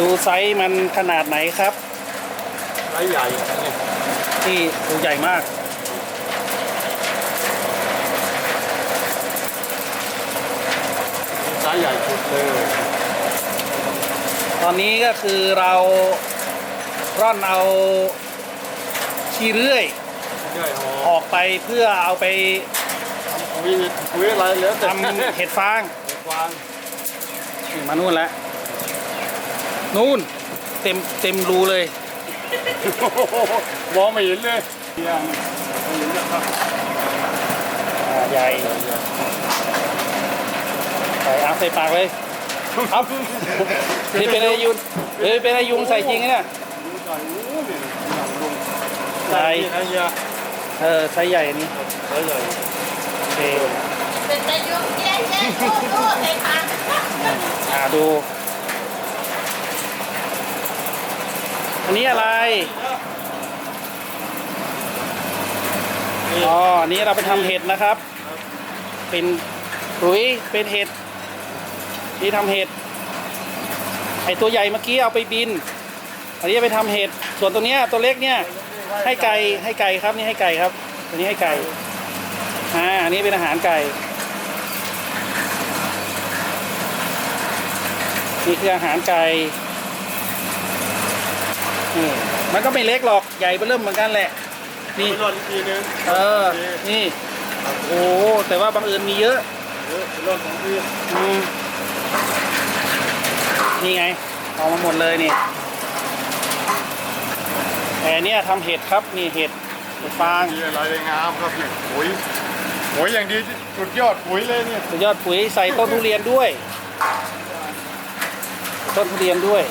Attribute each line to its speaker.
Speaker 1: ดูไซส์มันขนาดไหนครับ
Speaker 2: ไซส์ใหญ่นี่
Speaker 1: ที่ตัวใหญ่มาก
Speaker 2: ไซส์ใหญ่สุดเลย
Speaker 1: ตอนนี้ก็คือเราร่อนเอาขี้เรื่อย
Speaker 2: ใหญ่หอ
Speaker 1: ออกไปเพื่อเอาไป
Speaker 2: คุยคุยอะไรแล้วแต่
Speaker 1: ทำเห็ดฟาง
Speaker 2: เห็ดฟาง
Speaker 1: นี่มานู่นแล้ว นู่นเต็มเต็มรูเลย
Speaker 2: มองไม่เห็นเลยยังไม่เห็นนะครับ
Speaker 1: อ่าใหญ่ใส่อาใส่ปากเลยครับนี่เป็นอายุนเฮ้ยเป็นอายุงใส่จริงนะเนี่ย
Speaker 2: ใหญ่โอ้นี่หนังลง
Speaker 1: ใหญ่
Speaker 2: ไอ้เหี้ย
Speaker 1: เออไซส์ใหญ่อันนี้
Speaker 2: ไซส์ใหญ่
Speaker 1: โอเค
Speaker 3: เป็นอายุเย้เย้โอ้โหในทาง
Speaker 1: อ่าดู อันนี้อะไร อ๋ออันนี้เราไปทำเห็ดนะครับ เป็นปุ๋ยเป็นเห็ดที่ทำเห็ด ไอตัวใหญ่เมื่อกี้เอาไปบิน อันนี้ไปทำเห็ด ส่วนตัวเนี้ยตัวเล็กเนี่ย ให้ไก่ให้ไก่ครับนี่ให้ไก่ครับ ตัวนี้ให้ไก่ อ่า อันนี้เป็นอาหารไก่ นี่คืออาหารไก่ อืมมันก็ไม่เล็กหรอกใหญ่เบ้อเริ่มเหมือนกันแหละ นี่
Speaker 2: ไปรอดอีกทีนึง
Speaker 1: เออ นี่ โอ้แต่ว่าบังเอิญมีเยอะ
Speaker 2: เออไปรอดสองที
Speaker 1: อืมนี่ไงเอามาหมดเลยนี่แต่เนี่ยทำเห็ดครับนี่เห็ดเห็ดฟาง
Speaker 2: มีอะไรได้งามครับนี่ปุ๋ยปุ๋ยอย่างดีที่สุดยอดปุ๋ยเลยเนี่ย
Speaker 1: สุดยอดปุ๋ยใส่ต้นทุเรียนด้วย ต้นทุเรียนด้วย